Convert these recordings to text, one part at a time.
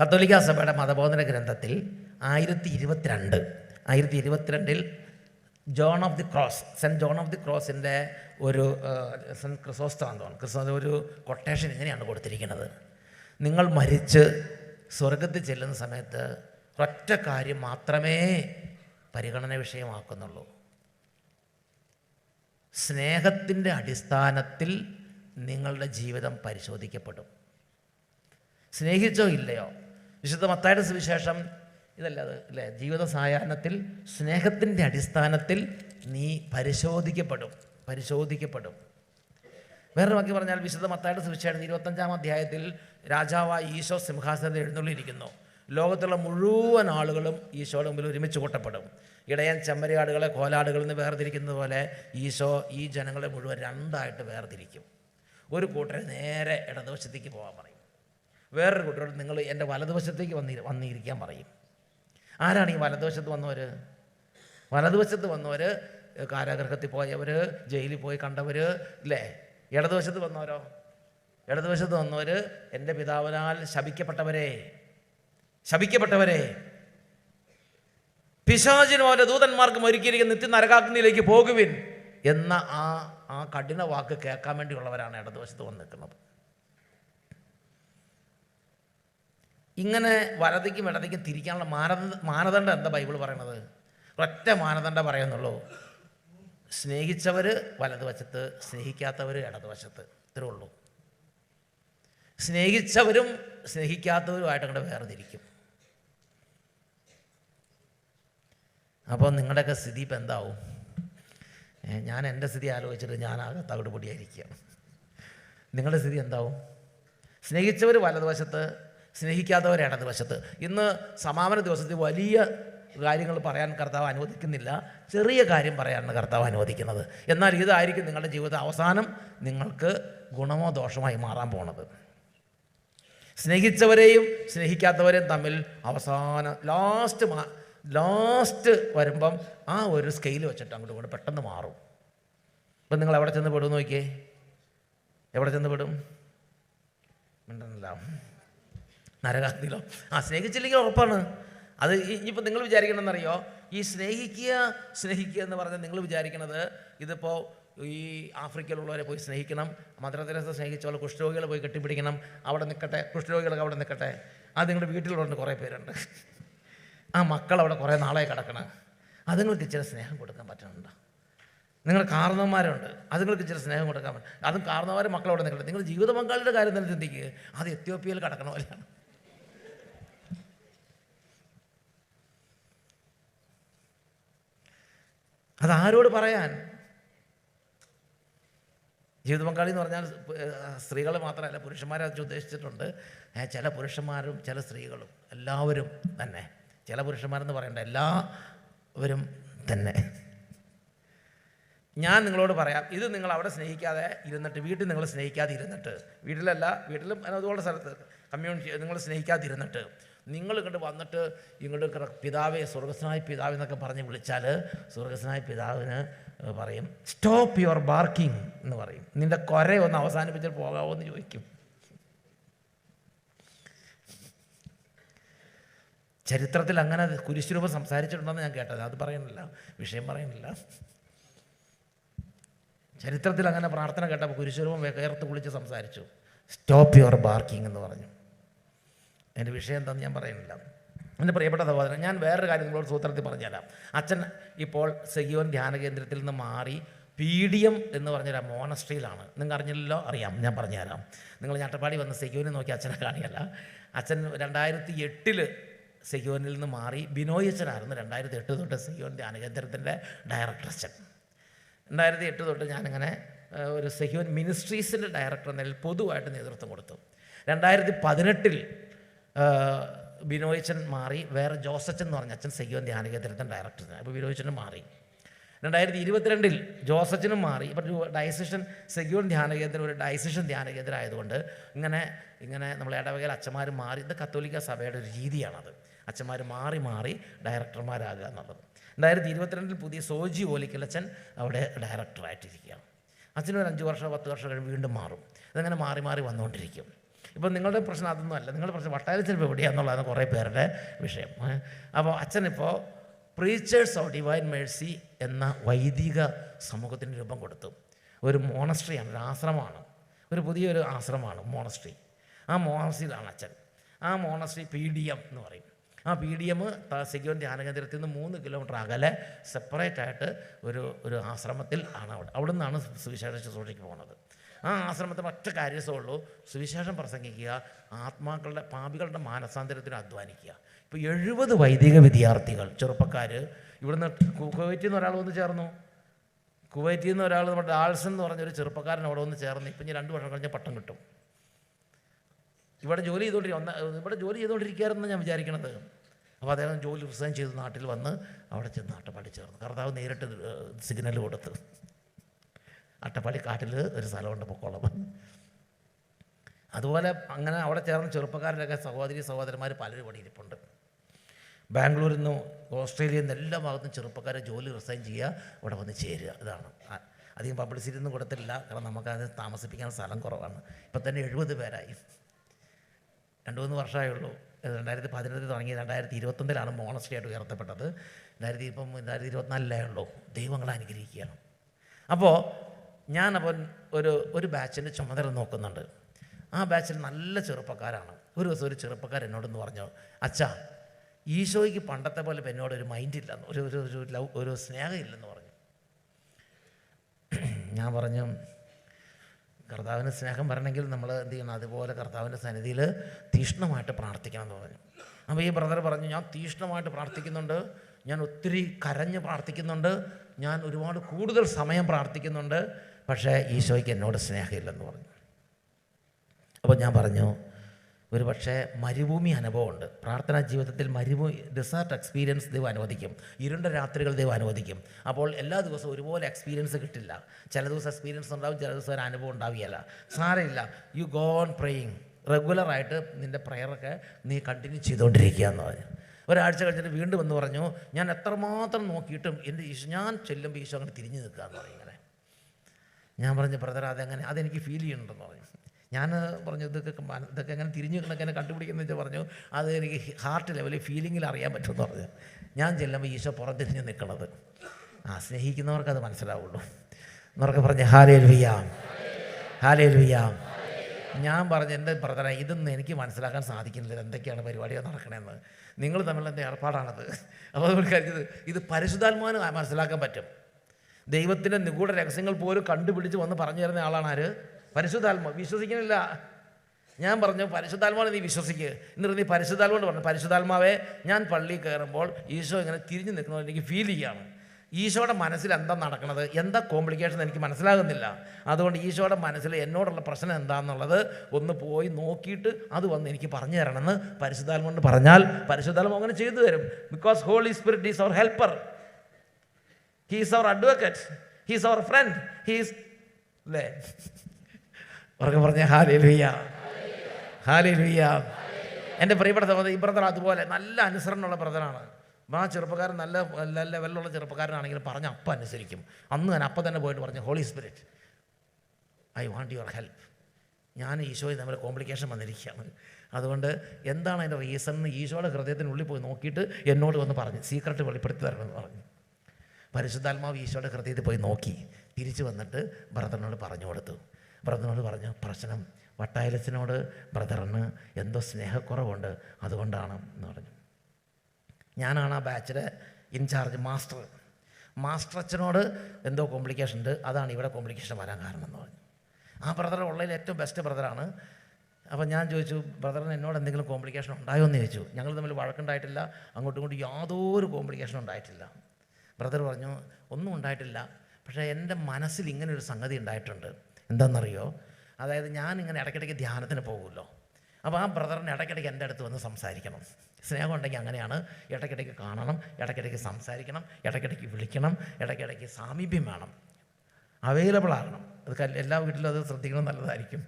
കത്തോലിക്ക സഭയുടെ മതബോധന ഗ്രന്ഥത്തിൽ ആയിരത്തി ഇരുപത്തിരണ്ട് ആയിരത്തി ഇരുപത്തിരണ്ടിൽ John of the cross saint John of the ക്രോസിന്റെ ഒരു സെന്റ് സെന്റ് തോന്നുന്നു. ക്രിസ്തോ ഒരു കൊട്ടേഷൻ ഇങ്ങനെയാണ് കൊടുത്തിരിക്കുന്നത്. നിങ്ങൾ മരിച്ച് സ്വർഗത്തിൽ ചെല്ലുന്ന സമയത്ത് ഒറ്റ കാര്യം മാത്രമേ പരിഗണന വിഷയമാക്കുന്നുള്ളൂ. സ്നേഹത്തിന്റെ അടിസ്ഥാനത്തിൽ നിങ്ങളുടെ ജീവിതം പരിശോധിക്കപ്പെടും. സ്നേഹിച്ചോ ഇല്ലയോ? വിശുദ്ധ മത്തായുടെ സുവിശേഷം. ഇതല്ല അത് അല്ലേ? ജീവിത സായാഹ്നത്തിൽ സ്നേഹത്തിന്റെ അടിസ്ഥാനത്തിൽ നീ പരിശോധിക്കപ്പെടും. പരിശോധിക്കപ്പെടും. വേറെ വാക്യം പറഞ്ഞാൽ വിശുദ്ധ മത്തായുടെ സുവിശേഷം ഇരുപത്തഞ്ചാം അധ്യായത്തിൽ രാജാവായി ഈശോ സിംഹാസനത്തിൽ എഴുന്നള്ളിയിരിക്കുന്നു. ലോകത്തുള്ള മുഴുവൻ ആളുകളും ഈശോയുടെ മുമ്പിൽ ഒരുമിച്ച് കൂട്ടപ്പെടും. ഇടയൻ ചെമ്മരിയാടുകളെ കോലാടുകളിൽ നിന്ന് വേർതിരിക്കുന്നത് പോലെ ഈശോ ഈ ജനങ്ങളെ മുഴുവൻ രണ്ടായിട്ട് വേർതിരിക്കും. ഒരു കൂട്ടരെ നേരെ ഇടതുവശത്തേക്ക് പോകാൻ പറയും. വേറൊരു കുട്ടിയോട് നിങ്ങൾ എന്റെ വലതുവശത്തേക്ക് വന്നി വന്നിരിക്കാൻ പറയും. ആരാണ് ഈ വലതുവശത്ത് വന്നവർ വലതുവശത്ത് വന്നവർ കാരാഗ്രഹത്തിൽ പോയവർ ജയിലിൽ പോയി കണ്ടവർ ഇല്ലേ ഇടതുവശത്ത് വന്നവരോ? ഇടതുവശത്ത് വന്നവർ എന്റെ പിതാവിനാൽ ശപിക്കപ്പെട്ടവരെ. ശപിക്കപ്പെട്ടവരെ. പിശാചിന് പോലെ ദൂതന്മാർക്കും ഒരുക്കിയിരിക്കുന്ന നിത്യ നരകാഗ്നിയിലേക്ക് പോകുവിൻ എന്ന ആ ആ കഠിന വാക്ക് കേൾക്കാൻ വേണ്ടിയുള്ളവരാണ് ഇടതുവശത്ത് വന്ന് നിൽക്കുന്നത് ഇങ്ങനെ വലതിക്കും ഇടതിക്കും തിരിക്കാനുള്ള മാനദണ്ഡ മാനദണ്ഡം എന്താ ബൈബിൾ പറയണത്? ഒറ്റ മാനദണ്ഡം പറയുന്നുള്ളൂ. സ്നേഹിച്ചവർ വലതുവശത്ത് സ്നേഹിക്കാത്തവർ ഇടതുവശത്ത് ഇത്രേ ഉള്ളൂ. സ്നേഹിച്ചവരും സ്നേഹിക്കാത്തവരുമായിട്ട് അങ്ങോട്ട് വേർതിരിക്കും. അപ്പോൾ നിങ്ങളുടെയൊക്കെ സ്ഥിതി ഇപ്പം എന്താവും? ഞാൻ എന്റെ സ്ഥിതി ആലോചിച്ചിട്ട് ഞാൻ ആകെ തകിട് പൊടിയായിരിക്കുക. നിങ്ങളുടെ സ്ഥിതി എന്താവും? സ്നേഹിച്ചവർ വലതുവശത്ത് സ്നേഹിക്കാത്തവർ വശത്ത് ഇന്ന് സമാപന ദിവസത്തിൽ വലിയ കാര്യങ്ങൾ പറയാൻ കർത്താവ് അനുവദിക്കുന്നില്ല. ചെറിയ കാര്യം പറയാനാണ് കർത്താവ് അനുവദിക്കുന്നത്. എന്നാൽ ഇതായിരിക്കും നിങ്ങളുടെ ജീവിതം അവസാനം നിങ്ങൾക്ക് ഗുണമോ ദോഷമായി മാറാൻ പോണത്. സ്നേഹിച്ചവരെയും സ്നേഹിക്കാത്തവരെയും തമ്മിൽ അവസാനം ലാസ്റ്റ് മാ ലാസ്റ്റ് വരുമ്പം ആ ഒരു സ്കെയിൽ വെച്ചിട്ട് അങ്ങോട്ട് കൂടെ പെട്ടെന്ന് മാറും. ഇപ്പം നിങ്ങൾ എവിടെ ചെന്ന് പെടും നോക്കിയേ? എവിടെ ചെന്ന് പെടും? മിണ്ടണില്ല നരകാഗ്നിയിലോ ആ സ്നേഹിച്ചില്ലെങ്കിൽ ഉറപ്പാണ്. അത് ഇനിയിപ്പോൾ നിങ്ങൾ വിചാരിക്കണമെന്നറിയോ ഈ സ്നേഹിക്കുക സ്നേഹിക്കുക എന്ന് പറഞ്ഞാൽ നിങ്ങൾ വിചാരിക്കണത് ഇതിപ്പോൾ ഈ ആഫ്രിക്കയിലുള്ളവരെ പോയി സ്നേഹിക്കണം മദർ തെരേസ സ്നേഹിച്ച പോലെ കുഷ്ഠരോഗികളെ പോയി കെട്ടിപ്പിടിക്കണം അവിടെ നിൽക്കട്ടെ കുഷ്ഠരോഗികളൊക്കെ അവിടെ നിൽക്കട്ടെ അത് നിങ്ങളുടെ വീട്ടിലുള്ളവർ കുറേ പേരുണ്ട്. ആ മക്കൾ അവിടെ കുറേ നാളായി കിടക്കണം. അതുങ്ങൾക്ക് ഇച്ചിരി സ്നേഹം കൊടുക്കാൻ പറ്റുന്നുണ്ട്? നിങ്ങളുടെ കാരണവന്മാരുണ്ട് അതുങ്ങൾക്ക് ഇച്ചിരി സ്നേഹം കൊടുക്കാൻ പറ്റും. അതും കാർന്നവന്മാരും മക്കളവിടെ നിൽക്കട്ടെ. നിങ്ങൾ ജീവിത പങ്കാളിയുടെ കാര്യം തന്നെ ചിന്തിക്കുക അത് എത്യോപ്യയിൽ കിടക്കണ പോലെയാണ്. അതാരോട് പറയാൻ? ജീവിത പങ്കാളി എന്ന് പറഞ്ഞാൽ സ്ത്രീകൾ മാത്രമല്ല പുരുഷന്മാരെ അത് ഉദ്ദേശിച്ചിട്ടുണ്ട്. ചില പുരുഷന്മാരും ചില സ്ത്രീകളും എല്ലാവരും തന്നെ. ചില പുരുഷന്മാരെന്ന് പറയണ്ട എല്ലാവരും തന്നെ. ഞാൻ നിങ്ങളോട് പറയാം ഇത് നിങ്ങൾ അവിടെ സ്നേഹിക്കാതെ ഇരുന്നിട്ട് വീട്ടിൽ നിങ്ങൾ സ്നേഹിക്കാതെ ഇരുന്നിട്ട് വീട്ടിലല്ല വീട്ടിലും അതുപോലെ സ്ഥലത്ത് കമ്മ്യൂണിറ്റി നിങ്ങൾ സ്നേഹിക്കാതിരുന്നിട്ട് നിങ്ങൾ ഇങ്ങോട്ട് വന്നിട്ട് ഇങ്ങോട്ട് പിതാവെ സ്വർഗസ്നായ പിതാവ് എന്നൊക്കെ പറഞ്ഞ് വിളിച്ചാൽ സ്വർഗസ്നായ പിതാവിന് പറയും സ്റ്റോപ്പ് യുവർ ബാർക്കിംഗ് എന്ന് പറയും. നിന്റെ കൊര ഒന്ന് അവസാനിപ്പിച്ചിട്ട് പോകാമോ എന്ന് ചോദിക്കും. ചരിത്രത്തിൽ അങ്ങനെ കുരിശുരൂപം സംസാരിച്ചിട്ടുണ്ടെന്ന് ഞാൻ കേട്ടത്. അത് പറയുന്നില്ല വിഷയം പറയുന്നില്ല. ചരിത്രത്തിൽ അങ്ങനെ പ്രാർത്ഥന കേട്ടപ്പോൾ കുരിശുരൂപം വേർത്ത് കുളിച്ച് സംസാരിച്ചു. സ്റ്റോപ്പ് യുവർ ബാർക്കിംഗ് എന്ന് പറഞ്ഞു. എന്റെ വിഷയം എന്താണെന്ന് ഞാൻ പറയുന്നില്ല. എന്റെ പ്രിയപ്പെട്ട സഹോദരൻ ഞാൻ വേറൊരു കാര്യം നിങ്ങളോട് സൂത്രത്തിൽ പറഞ്ഞുതരാം. അച്ഛൻ ഇപ്പോൾ സെഗിയോൻ ധ്യാന കേന്ദ്രത്തിൽ നിന്ന് മാറി പി ഡി എം എന്ന് പറഞ്ഞൊരു മോണസ്ട്രിയിലാണ്. നിങ്ങൾ അറിഞ്ഞില്ലല്ലോ? അറിയാം ഞാൻ പറഞ്ഞുതരാം. നിങ്ങൾ ഞാട്ടപ്പാടി വന്ന് സെഗിയോനെ നോക്കി അച്ഛനെ കാണിയല്ല അച്ഛൻ രണ്ടായിരത്തി എട്ടിൽ സെഗിയോനിൽ നിന്ന് മാറി ബിനോയ് അച്ഛനായിരുന്നു. രണ്ടായിരത്തി എട്ട് തൊട്ട് ധ്യാന കേന്ദ്രത്തിന്റെ ഡയറക്ടർ അച്ഛൻ. രണ്ടായിരത്തി എട്ട് തൊട്ട് ഞാനിങ്ങനെ ഒരു സെഹ്യോൻ മിനിസ്ട്രീസിന്റെ ഡയറക്ടർ എന്നതിൽ പൊതുവായിട്ട് നേതൃത്വം കൊടുത്തു. രണ്ടായിരത്തി പതിനെട്ടിൽ ബിനോയിച്ചൻ മാറി. വേറെ ജോസച്ചൻ എന്ന് പറഞ്ഞ അച്ഛൻ സെഹ്യോൻ ധ്യാന കേന്ദ്രത്തിന്റെ ഡയറക്ടർ അപ്പോൾ ബിനോയിച്ചനും മാറി. രണ്ടായിരത്തി ഇരുപത്തിരണ്ടിൽ ജോസച്ചനും മാറി. ഇപ്പം ഡയസിഷൻ സെഗ്യൂൺ ധ്യാന കേന്ദ്രം ഒരു ഡയസിഷൻ ധ്യാന കേന്ദ്രം ആയതുകൊണ്ട് ഇങ്ങനെ ഇങ്ങനെ നമ്മൾ ഇടവകയിൽ അച്ഛന്മാർ മാറി. ഇത് കത്തോലിക്ക സഭയുടെ ഒരു രീതിയാണത്. അച്ഛന്മാർ മാറി മാറി ഡയറക്ടർമാരാകുക എന്നുള്ളത്. രണ്ടായിരത്തി ഇരുപത്തിരണ്ടിൽ പുതിയ സോജി ഓലിക്കലച്ചൻ അവിടെ ഡയറക്ടറായിട്ടിരിക്കുകയാണ് അച്ഛനും ഒരു അഞ്ച് വർഷം പത്ത് വർഷം കഴിഞ്ഞ് വീണ്ടും മാറും. അതങ്ങനെ മാറി മാറി വന്നുകൊണ്ടിരിക്കും. ഇപ്പം നിങ്ങളുടെ പ്രശ്നം അതൊന്നും അല്ല. നിങ്ങളുടെ പ്രശ്നം വട്ടാരച്ചിരിപ്പ് എവിടെയാണെന്നുള്ളതാണ് കുറേ പേരുടെ വിഷയം. അപ്പോൾ അച്ഛനിപ്പോൾ പ്രീച്ചേഴ്സ് ഓഫ് ഡിവൈൻ മേഴ്സി എന്ന വൈദിക സമൂഹത്തിന് രൂപം കൊടുത്തു. ഒരു മോണസ്ട്രിയാണ് ഒരു ആശ്രമമാണ്. ഒരു പുതിയൊരു ആശ്രമമാണ് മോണസ്ട്രി ആ മോണസ്ട്രിയിലാണ് അച്ഛൻ. ആ മോണസ്ട്രി പി ഡി എം എന്ന് പറയും. ആ പി ഡി എം സിഗോൻ ധ്യാനകേന്ദ്രത്തിൽ നിന്ന് മൂന്ന് കിലോമീറ്റർ അകലെ സെപ്പറേറ്റ് ആയിട്ട് ഒരു ഒരു ആശ്രമത്തിൽ ആണ് അവിടെ. അവിടെ നിന്നാണ് സുവിശേഷ ശുശ്രൂഷയ്ക്ക് പോകുന്നത്. ആ ആശ്രമത്തിന് ഒറ്റ കാര്യസേ ഉള്ളൂ സുവിശേഷം പ്രസംഗിക്കുക ആത്മാക്കളുടെ പാപികളുടെ മാനസാന്തരത്തിന് അധ്വാനിക്കുക. ഇപ്പോൾ എഴുപത് വൈദിക വിദ്യാർത്ഥികൾ ചെറുപ്പക്കാർ ഇവിടുന്ന് കുവൈറ്റിൽ നിന്ന് ഒരാൾ വന്ന് ചേർന്നു. കുവൈറ്റിൽ നിന്ന് ഒരാൾ നമ്മുടെ ഡാൾസൺ എന്ന് പറഞ്ഞൊരു ചെറുപ്പക്കാരൻ അവിടെ വന്ന് ചേർന്ന്. ഇപ്പം ഞാൻ രണ്ട് വർഷം കഴിഞ്ഞ പട്ടം കിട്ടും. ഇവിടെ ജോലി ചെയ്തുകൊണ്ടിരിക്കുക ഇവിടെ ജോലി ചെയ്തുകൊണ്ടിരിക്കുകയായിരുന്നു ഞാൻ വിചാരിക്കണത്. അപ്പോൾ അദ്ദേഹം ജോലി റിസൈൻ ചെയ്ത് നാട്ടിൽ വന്ന് അവിടെ ചെന്ന് അട്ടപ്പാടി ചേർന്നു. കർത്താവ് നേരിട്ട് സിഗ്നൽ കൊടുത്ത്. അട്ടപ്പാടി കാട്ടിൽ ഒരു സ്ഥലമുണ്ട് പൊക്കോളം അതുപോലെ അങ്ങനെ അവിടെ ചേർന്ന ചെറുപ്പക്കാരിലൊക്കെ സഹോദരി സഹോദരന്മാർ പലരും ഇവിടെ ഇരിപ്പുണ്ട്. ബാംഗ്ലൂരിൽ നിന്നും ഓസ്ട്രേലിയയിൽ നിന്ന് എല്ലാ ഭാഗത്തും ചെറുപ്പക്കാരെ ജോലി റിസൈൻ ചെയ്യുക ഇവിടെ വന്ന് ചേരുക. ഇതാണ്. അധികം പബ്ലിസിറ്റി ഒന്നും കൊടുത്തില്ല കാരണം നമുക്കത് താമസിപ്പിക്കാൻ സ്ഥലം കുറവാണ്. ഇപ്പം തന്നെ എഴുപത് പേരായി രണ്ട് മൂന്ന് വർഷമായേ ഉള്ളൂ. രണ്ടായിരത്തി പതിനെട്ടിൽ തുടങ്ങി. രണ്ടായിരത്തി ഇരുപത്തൊന്നിലാണ് ആയിട്ട് ഉയർത്തപ്പെട്ടത്. രണ്ടായിരത്തി ഇപ്പം രണ്ടായിരത്തി ഇരുപത്തിനാലിലേ ഉള്ളൂ. ദൈവങ്ങളെ അനുഗ്രഹിക്കുകയാണ്. അപ്പോൾ ഞാനപ്പോൾ ഒരു ഒരു ബാച്ചിന്റെ ചുമതല നോക്കുന്നുണ്ട്. ആ ബാച്ചിൽ നല്ല ചെറുപ്പക്കാരാണ്. ഒരു ദിവസം ഒരു ചെറുപ്പക്കാരൻ എന്നോടൊന്ന് പറഞ്ഞു അച്ഛാ ഈശോയ്ക്ക് പണ്ടത്തെ പോലെ എന്നോട് ഒരു മൈൻഡ് ഇല്ലെന്ന് ഒരു ഒരു ഒരു ലവ് ഒരു സ്നേഹം ഇല്ലെന്ന് പറഞ്ഞു. ഞാൻ പറഞ്ഞു കർത്താവിന് സ്നേഹം വരണമെങ്കിൽ നമ്മൾ എന്ത് ചെയ്യണം? അതുപോലെ കർത്താവിന്റെ സന്നിധിയിൽ തീഷ്ണമായിട്ട് പ്രാർത്ഥിക്കണം എന്ന് പറഞ്ഞു. അപ്പോൾ ഈ ബ്രദർ പറഞ്ഞു ഞാൻ തീഷ്ണമായിട്ട് പ്രാർത്ഥിക്കുന്നുണ്ട്. ഞാൻ ഒത്തിരി കരഞ്ഞ് പ്രാർത്ഥിക്കുന്നുണ്ട്. ഞാൻ ഒരുപാട് കൂടുതൽ സമയം പ്രാർത്ഥിക്കുന്നുണ്ട്. പക്ഷേ ഈശോയ്ക്ക് എന്നോട് സ്നേഹമില്ലെന്ന് പറഞ്ഞു. അപ്പോൾ ഞാൻ പറഞ്ഞു ഒരു പക്ഷേ മരുഭൂമി അനുഭവമുണ്ട്. പ്രാർത്ഥനാ ജീവിതത്തിൽ മരുഭൂമി ഡെസേർട്ട് എക്സ്പീരിയൻസ് ദൈവം അനുവദിക്കും. ഇരുണ്ട രാത്രികൾ ദൈവം അനുവദിക്കും. അപ്പോൾ എല്ലാ ദിവസവും ഒരുപോലെ എക്സ്പീരിയൻസ് കിട്ടില്ല. ചില ദിവസം എക്സ്പീരിയൻസ് ഉണ്ടാവും ചില ദിവസം ഒരു അനുഭവം ഉണ്ടാവുകയില്ല സാരമില്ല. യു ഗോൺ പ്രേയിങ് റെഗുലറായിട്ട് നിന്റെ പ്രയറൊക്കെ നീ കണ്ടിന്യൂ ചെയ്തുകൊണ്ടിരിക്കുക എന്ന് പറഞ്ഞു. ഒരാഴ്ച കഴിഞ്ഞിട്ട് വീണ്ടും എന്ന് പറഞ്ഞു ഞാൻ എത്രമാത്രം നോക്കിയിട്ടും എന്റെ ഈശോ ഞാൻ ചെല്ലുമ്പോൾ ഈശോ അങ്ങനെ തിരിഞ്ഞു നിൽക്കുക എന്ന് പറയും ഇങ്ങനെ ഞാൻ പറഞ്ഞു ബ്രദർ അതെങ്ങനെ? അതെനിക്ക് ഫീൽ ചെയ്യുന്നുണ്ടെന്ന് പറഞ്ഞു. ഞാൻ പറഞ്ഞു ഇതൊക്കെ ഇതൊക്കെ എങ്ങനെ തിരിഞ്ഞു കണക്കെന്നെ കണ്ടുപിടിക്കുന്ന വെച്ചാൽ പറഞ്ഞു. അത് എനിക്ക് ഹാർട്ട് ലെവലിൽ ഫീലിങ്ങിൽ അറിയാൻ പറ്റുമെന്ന് പറഞ്ഞു. ഞാൻ ചെല്ലുമ്പോൾ ഈശോ പുറത്തിരിഞ്ഞ് നിൽക്കണത്. ആ സ്നേഹിക്കുന്നവർക്ക് അത് മനസ്സിലാവുള്ളൂ. എന്നൊക്കെ പറഞ്ഞു ഹാലേ വിയാം ഹാലേ വിയാം ഞാൻ പറഞ്ഞു എന്റെ ബ്രദറെ ഇതൊന്നും എനിക്ക് മനസ്സിലാക്കാൻ സാധിക്കുന്നില്ല. എന്തൊക്കെയാണ് പരിപാടികൾ നടക്കണമെന്ന് നിങ്ങൾ തമ്മിലുള്ള എന്റെ ഏർപ്പാടാണത്? അപ്പോൾ അതുകൊണ്ട് കരുത് ഇത് പരിശുദ്ധാത്മാവിന് മനസ്സിലാക്കാൻ പറ്റും. ദൈവത്തിന്റെ നിഗൂഢ രഹസ്യങ്ങൾ പോലും കണ്ടുപിടിച്ച് വന്ന് പറഞ്ഞു തരുന്ന ആളാണ് ആര്? പരിശുദ്ധാത്മ. വിശ്വസിക്കുന്നില്ല. ഞാൻ പറഞ്ഞു പരിശുദ്ധാത്മാവിനെ നീ വിശ്വസിക്കുക എന്നിട്ട് നീ പരിശുദ്ധാത്മാവോട് പറഞ്ഞു. പരിശുദ്ധാത്മാവെ ഞാൻ പള്ളിയിൽ കയറുമ്പോൾ ഈശോ ഇങ്ങനെ തിരിഞ്ഞു നിൽക്കുന്നത് എനിക്ക് ഫീൽ ചെയ്യുകയാണ് ഈശോയുടെ മനസ്സിൽ എന്താ നടക്കുന്നത് എന്താ കോംപ്ലിക്കേഷൻ എനിക്ക് മനസ്സിലാകുന്നില്ല. അതുകൊണ്ട് ഈശോയുടെ മനസ്സിൽ എന്നോടുള്ള പ്രശ്നം എന്താണെന്നുള്ളത് ഒന്ന് പോയി നോക്കിയിട്ട് അത് വന്ന് എനിക്ക് പറഞ്ഞു തരണമെന്ന് പരിശുദ്ധാത്മ പറഞ്ഞാൽ പരിശുദ്ധാത്മ അങ്ങനെ ചെയ്തു തരും. Because holy spirit is our helper he's our advocate he's our friend he's അല്ലേ ഉറക്കെ പറഞ്ഞ ഹാലേ ലുയ്യ ഹാലേ ലുയ്യ എന്റെ പ്രിയപ്പെട്ട സഹോദരൻ ഈ ബ്രദർ അതുപോലെ നല്ല അനുസരണമുള്ള ബ്രദറാണ്. ആ ചെറുപ്പക്കാരൻ നല്ല നല്ല ലെവലിലുള്ള ചെറുപ്പക്കാരനാണെങ്കിൽ പറഞ്ഞ അപ്പം അനുസരിക്കും. അന്ന് ഞാൻ അപ്പം തന്നെ പോയിട്ട് പറഞ്ഞു holy spirit I want your help ഞാൻ ഈശോയിൽ തമ്മിൽ കോംപ്ലിക്കേഷൻ വന്നിരിക്കുകയാണ്. അതുകൊണ്ട് എന്താണ് അതിന്റെ റീസൺ എന്ന് ഈശോയുടെ ഹൃദയത്തിനുള്ളിൽ പോയി നോക്കിയിട്ട് എന്നോട് വന്ന് പറഞ്ഞു സീക്രട്ട് വെളിപ്പെടുത്തി തരണമെന്ന് പറഞ്ഞു. പരിശുദ്ധാത്മാവ് ഈശോയുടെ ഹൃദയത്തിൽ പോയി നോക്കി. തിരിച്ചു വന്നിട്ട് ബ്രദറിനോട് പറഞ്ഞു കൊടുത്തു. ബ്രദറിനോട് പറഞ്ഞു പ്രശ്നം വട്ടായലച്ചനോട് ബ്രദറിന് എന്തോ സ്നേഹക്കുറവുണ്ട് അതുകൊണ്ടാണ് എന്ന് പറഞ്ഞു. ഞാനാണ് ആ ബാച്ചിലെ ഇൻചാർജ് മാസ്റ്റർ. മാസ്റ്റർ അച്ഛനോട് എന്തോ കോംപ്ലിക്കേഷൻ ഉണ്ട് അതാണ് ഇവിടെ കോംപ്ലിക്കേഷൻ വരാൻ കാരണം എന്ന് പറഞ്ഞു. ആ ബ്രദർ ഉള്ളതിൽ ഏറ്റവും ബെസ്റ്റ് ബ്രദറാണ്. അപ്പോൾ ഞാൻ ചോദിച്ചു ബ്രദറിന് എന്നോട് എന്തെങ്കിലും കോംപ്ലിക്കേഷൻ ഉണ്ടായോ? എന്ന് ചോദിച്ചു. ഞങ്ങൾ തമ്മിൽ വഴക്കുണ്ടായിട്ടില്ല അങ്ങോട്ടും ഇങ്ങോട്ടും യാതൊരു കോംപ്ലിക്കേഷനും ഉണ്ടായിട്ടില്ല. ബ്രദർ പറഞ്ഞു ഒന്നും ഉണ്ടായിട്ടില്ല. പക്ഷേ എന്റെ മനസ്സിൽ ഇങ്ങനെ ഒരു സംഗതി ഉണ്ടായിട്ടുണ്ട്. എന്താണെന്നറിയോ? അതായത് ഞാൻ ഇങ്ങനെ ഇടയ്ക്കിടയ്ക്ക് ധ്യാനത്തിന് പോകുമല്ലോ. അപ്പോൾ ആ ബ്രദറിന് ഇടയ്ക്കിടയ്ക്ക് എന്റെ അടുത്ത് വന്ന് സംസാരിക്കണം. സ്നേഹം ഉണ്ടെങ്കിൽ അങ്ങനെയാണ്. ഇടയ്ക്കിടയ്ക്ക് കാണണം ഇടയ്ക്കിടയ്ക്ക് സംസാരിക്കണം ഇടയ്ക്കിടയ്ക്ക് വിളിക്കണം ഇടയ്ക്കിടയ്ക്ക് സാമീപ്യം വേണം. അവൈലബിൾ ആകണം. അത് എല്ലാ വീട്ടിലും അത് ശ്രദ്ധിക്കണം നല്ലതായിരിക്കും.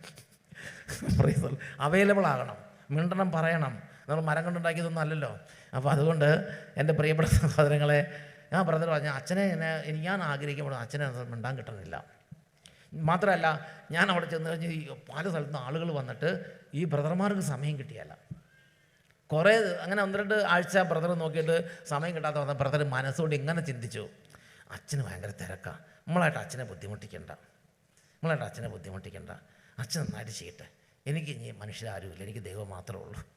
അവൈലബിൾ ആകണം. മിണ്ടണം പറയണം. നമ്മൾ മരം കൊണ്ടുണ്ടാക്കിയതൊന്നും അല്ലല്ലോ. അപ്പോൾ അതുകൊണ്ട് എന്റെ പ്രിയപ്പെട്ട സഹോദരങ്ങളെ ആ ബ്രദർ പറഞ്ഞു അച്ഛനെ എന്നെ ഞാൻ ആഗ്രഹിക്കുമ്പോൾ അച്ഛനെ മിണ്ടാൻ കിട്ടുന്നില്ല. മാത്രമല്ല ഞാൻ അവിടെ ചെന്ന് കഴിഞ്ഞ് പല സ്ഥലത്തുനിന്ന് ആളുകൾ വന്നിട്ട് ഈ ബ്രദർമാർക്ക് സമയം കിട്ടിയല്ല. കുറേ അങ്ങനെ ഒന്ന് രണ്ട് ആഴ്ച ബ്രദർ നോക്കിയിട്ട് സമയം കിട്ടാത്ത വന്ന ബ്രദർ മനസ്സുകൊണ്ട് ഇങ്ങനെ ചിന്തിച്ചു. അച്ഛന് ഭയങ്കര തിരക്കാണ് നമ്മളായിട്ട് അച്ഛനെ ബുദ്ധിമുട്ടിക്കണ്ട. നമ്മളായിട്ട് അച്ഛനെ ബുദ്ധിമുട്ടിക്കണ്ട. അച്ഛൻ നന്നായിട്ട് ചെയ്യട്ടെ. എനിക്ക് ഇനി മനുഷ്യരാരുമില്ല. എനിക്ക് ദൈവം മാത്രമേ ഉള്ളൂ.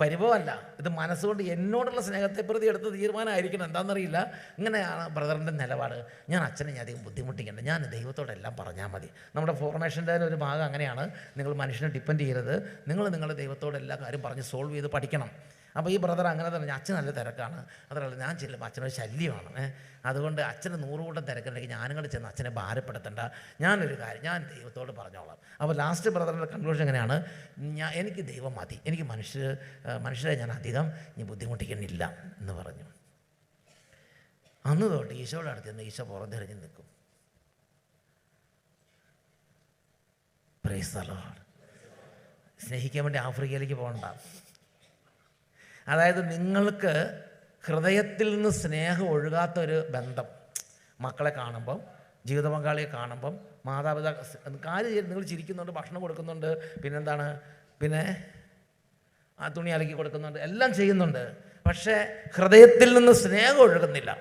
പരിഭവമല്ല. ഇത് മനസ്സുകൊണ്ട് എന്നോടുള്ള സ്നേഹത്തെ പ്രതി എടുത്ത തീരുമാനമായിരിക്കണം. എന്താണെന്നറിയില്ല. ഇങ്ങനെയാണ് ബ്രദറിന്റെ നിലപാട്. ഞാൻ അച്ഛനെ ഞാൻ അധികം ബുദ്ധിമുട്ടിക്കേണ്ട. ഞാൻ ദൈവത്തോടെല്ലാം പറഞ്ഞാൽ മതി. നമ്മുടെ ഫോർമേഷന്റെ ഒരു ഭാഗം അങ്ങനെയാണ്. നിങ്ങൾ മനുഷ്യനെ ഡിപ്പെൻഡ് ചെയ്യരുത്. നിങ്ങൾ നിങ്ങളുടെ ദൈവത്തോടെ എല്ലാ കാര്യം പറഞ്ഞ് സോൾവ് ചെയ്ത് പഠിക്കണം. അപ്പോൾ ഈ ബ്രദർ അങ്ങനെ തന്നെ അച്ഛൻ നല്ല തിരക്കാണ്. അതല്ല ഞാൻ ചെല്ലുമ്പോൾ അച്ഛനൊരു ശല്യമാണ്. അതുകൊണ്ട് അച്ഛന് നൂറുകൂട്ടം തിരക്കുണ്ടെങ്കിൽ ഞാനും കൂടെ ചെന്ന് അച്ഛനെ ഭാരപ്പെടുത്തണ്ട. ഞാനൊരു കാര്യം ഞാൻ ദൈവത്തോട് പറഞ്ഞോളാം. അപ്പോൾ ലാസ്റ്റ് ബ്രദറിന്റെ കൺക്ലൂഷൻ എങ്ങനെയാണ്? ഞാൻ എനിക്ക് ദൈവം മതി. എനിക്ക് മനുഷ്യർ മനുഷ്യരെ ഞാൻ അധികം ഇനി ബുദ്ധിമുട്ടിക്കുന്നില്ല എന്ന് പറഞ്ഞു. അന്ന് തൊട്ട് ഈശോയുടെ അടുത്ത് നിന്ന് ഈശോ പുറത്തിറങ്ങി നിൽക്കും. പ്രൈസ് സ്ഥലമാണ് സ്നേഹിക്കാൻ വേണ്ടി ആഫ്രിക്കയിലേക്ക് പോകണ്ട. അതായത് നിങ്ങൾക്ക് ഹൃദയത്തിൽ നിന്ന് സ്നേഹം ഒഴുകാത്ത ഒരു ബന്ധം. മക്കളെ കാണുമ്പം ജീവിത പങ്കാളിയെ കാണുമ്പം മാതാപിതാ കാര്യം നിങ്ങൾ ചിരിക്കുന്നുണ്ട് ഭക്ഷണം കൊടുക്കുന്നുണ്ട് പിന്നെന്താണ്? പിന്നെ ആ തുണി അലക്കി കൊടുക്കുന്നുണ്ട് എല്ലാം ചെയ്യുന്നുണ്ട്. പക്ഷേ ഹൃദയത്തിൽ നിന്ന് സ്നേഹം ഒഴുകുന്നില്ല.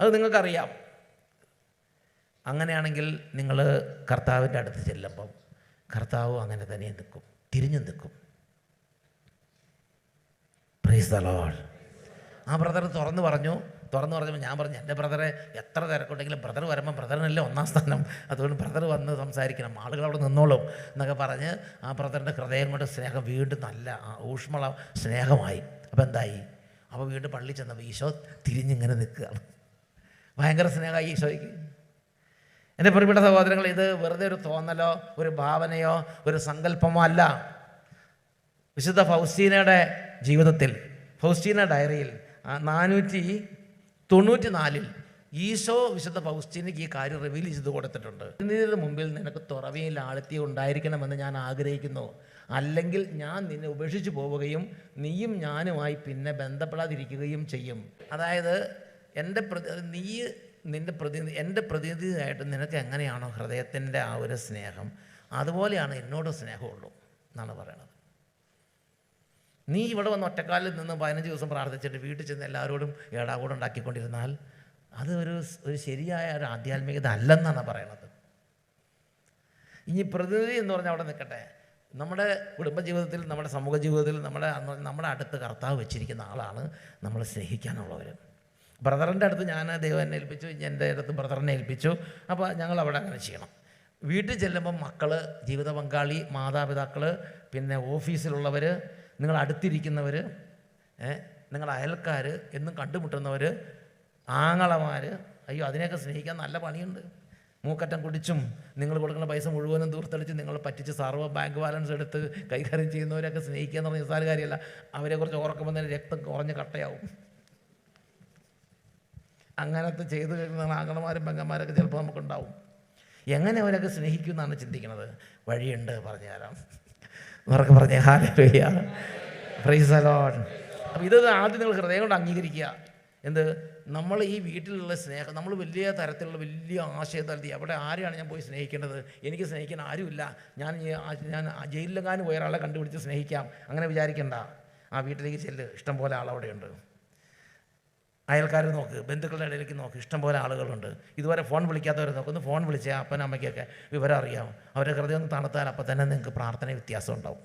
അത് നിങ്ങൾക്കറിയാം. അങ്ങനെയാണെങ്കിൽ നിങ്ങൾ കർത്താവിന്റെ അടുത്ത് ചെല്ലുമ്പം കർത്താവ് അങ്ങനെ തന്നെ നിൽക്കും തിരിഞ്ഞു നിൽക്കും. പ്രൈസ് ലോർഡ് ആ ബ്രദർ തുറന്ന് പറഞ്ഞു. തുറന്ന് പറഞ്ഞപ്പോൾ ഞാൻ പറഞ്ഞു എന്റെ ബ്രദറെ എത്ര തിരക്കുണ്ടെങ്കിലും ബ്രദർ വരുമ്പോൾ ബ്രദറിനല്ലേ ഒന്നാം സ്ഥാനം. അതുകൊണ്ട് ബ്രദർ വന്ന് സംസാരിക്കണം. ആളുകൾ അവിടെ നിന്നോളും എന്നൊക്കെ പറഞ്ഞ് ആ ബ്രദറിന്റെ ഹൃദയം കൊണ്ട് സ്നേഹം വീണ്ടും നല്ല ഊഷ്മള സ്നേഹമായി. അപ്പോൾ എന്തായി? അപ്പോൾ വീണ്ടും പള്ളി ചെന്നപ്പോൾ ഈശോ തിരിഞ്ഞിങ്ങനെ നിൽക്കുകയാണ്. ഭയങ്കര സ്നേഹമായി ഈശോയ്ക്ക്. എന്റെ പ്രിയപ്പെട്ട സഹോദരങ്ങൾ ഇത് വെറുതെ ഒരു തോന്നലോ ഒരു ഭാവനയോ ഒരു സങ്കല്പമോ അല്ല. വിശുദ്ധ ഫൗസ്റ്റീനയുടെ ജീവിതത്തിൽ ഫൗസ്റ്റീന ഡയറിയിൽ നാനൂറ്റി തൊണ്ണൂറ്റി നാലിൽ ഈശോ വിശുദ്ധ ഫൗസ്റ്റീനയ്ക്ക് ഈ കാര്യം റിവീൽ ചെയ്ത് കൊടുത്തിട്ടുണ്ട്. ഇതിന് മുമ്പിൽ നിനക്ക് തുറവിയിൽ ആഴത്തി ഉണ്ടായിരിക്കണമെന്ന് ഞാൻ ആഗ്രഹിക്കുന്നു. അല്ലെങ്കിൽ ഞാൻ നിന്നെ ഉപേക്ഷിച്ച് പോവുകയും നീയും ഞാനുമായി പിന്നെ ബന്ധപ്പെടാതിരിക്കുകയും ചെയ്യും. അതായത് എന്റെ നീ നിന്റെ പ്രതിനിധി എന്റെ പ്രതിനിധിയായിട്ട് നിനക്ക് എങ്ങനെയാണോ ഹൃദയത്തിന്റെ ആ ഒരു സ്നേഹം? അതുപോലെയാണ് എന്നോട് സ്നേഹമുള്ളൂ എന്നാണ് പറയണത് നീ ഇവിടെ വന്ന് ഒറ്റക്കാലിൽ നിന്ന് പതിനഞ്ച് ദിവസം പ്രാർത്ഥിച്ചിട്ട് വീട്ടിൽ ചെന്ന് എല്ലാവരോടും ഏടാകൂടം ഉണ്ടാക്കിക്കൊണ്ടിരുന്നാൽ അത് ഒരു ഒരു ശരിയായ ഒരു ആധ്യാത്മികത അല്ലെന്നാണ് പറയണത്. ഇനി പ്രതിനിധി എന്ന് പറഞ്ഞാൽ അവിടെ നിൽക്കട്ടെ. നമ്മുടെ കുടുംബജീവിതത്തിൽ നമ്മുടെ സമൂഹ ജീവിതത്തിൽ നമ്മുടെ നമ്മുടെ അടുത്ത് കർത്താവ് വെച്ചിരിക്കുന്ന ആളാണ് നമ്മൾ സ്നേഹിക്കാനുള്ളവർ ബ്രദറിന്റെ അടുത്ത് ഞാൻ ദൈവം എന്നെ ഏൽപ്പിച്ചു എന്റെ അടുത്ത് ബ്രദറിനെ ഏൽപ്പിച്ചു. അപ്പോൾ ഞങ്ങൾ അവിടെ അങ്ങനെ ചെയ്യണം. വീട്ടിൽ ചെല്ലുമ്പോൾ മക്കൾ ജീവിത പങ്കാളി മാതാപിതാക്കൾ പിന്നെ ഓഫീസിലുള്ളവർ നിങ്ങൾ അടുത്തിരിക്കുന്നവർ നിങ്ങൾ അയൽക്കാർ എന്നും കണ്ടുമുട്ടുന്നവർ ആങ്ങളമാർ അയ്യോ അതിനെയൊക്കെ സ്നേഹിക്കാൻ നല്ല പണിയുണ്ട്. മൂക്കറ്റം കുടിച്ചും നിങ്ങൾ കൊടുക്കുന്ന പൈസ മുഴുവനും ദൂർത്തടിച്ച് നിങ്ങൾ പറ്റിച്ച് സർവ ബാങ്ക് ബാലൻസ് എടുത്ത് കൈകാര്യം ചെയ്യുന്നവരൊക്കെ സ്നേഹിക്കുക എന്ന് പറഞ്ഞ നിസ്സാര കാര്യമല്ല. അവരെ കുറിച്ച് ഓർക്കുമ്പോൾ തന്നെ രക്തം കുറഞ്ഞ് കട്ടയാവും. അങ്ങനത്തെ ചെയ്തു കഴിയുന്ന ആങ്ങളമാരും പെങ്ങന്മാരൊക്കെ ചിലപ്പോൾ നമുക്കുണ്ടാവും. എങ്ങനെ അവരൊക്കെ സ്നേഹിക്കും എന്നാണ് ചിന്തിക്കുന്നത്? വഴിയുണ്ട് പറഞ്ഞു തരാം ഉറക്കെ പറഞ്ഞേ ഹാലൂയ അപ്പോൾ ഇത് ആദ്യം നിങ്ങൾ ഹൃദയം കൊണ്ട് അംഗീകരിക്കുക. എന്ത്? നമ്മൾ ഈ വീട്ടിലുള്ള സ്നേഹം നമ്മൾ വലിയ തരത്തിലുള്ള വലിയ ആശയതലത്തിൽ അവിടെ ആരെയാണ് ഞാൻ പോയി സ്നേഹിക്കേണ്ടത്? എനിക്ക് സ്നേഹിക്കാൻ ആരുമില്ല. ഞാൻ ഞാൻ ജയിലിലെങ്ങാനും പോയ ഒരാളെ കണ്ടുപിടിച്ച് സ്നേഹിക്കാം. അങ്ങനെ വിചാരിക്കണ്ട. ആ വീട്ടിലേക്ക് ചെല്ല്. ഇഷ്ടം പോലെ ആളവിടെയുണ്ട്. അയൽക്കാർ നോക്ക് ബന്ധുക്കളുടെ ഇടയിലേക്ക് നോക്ക് ഇഷ്ടംപോലെ ആളുകളുണ്ട്. ഇതുവരെ ഫോൺ വിളിക്കാത്തവരെ നോക്കുന്നു ഫോൺ വിളിച്ചേ അപ്പനും അമ്മയ്ക്കൊക്കെ വിവരം അറിയാം അവരെ ഹൃദയം ഒന്ന് തണുത്താൽ അപ്പം തന്നെ നിങ്ങൾക്ക് പ്രാർത്ഥന വ്യത്യാസം ഉണ്ടാവും.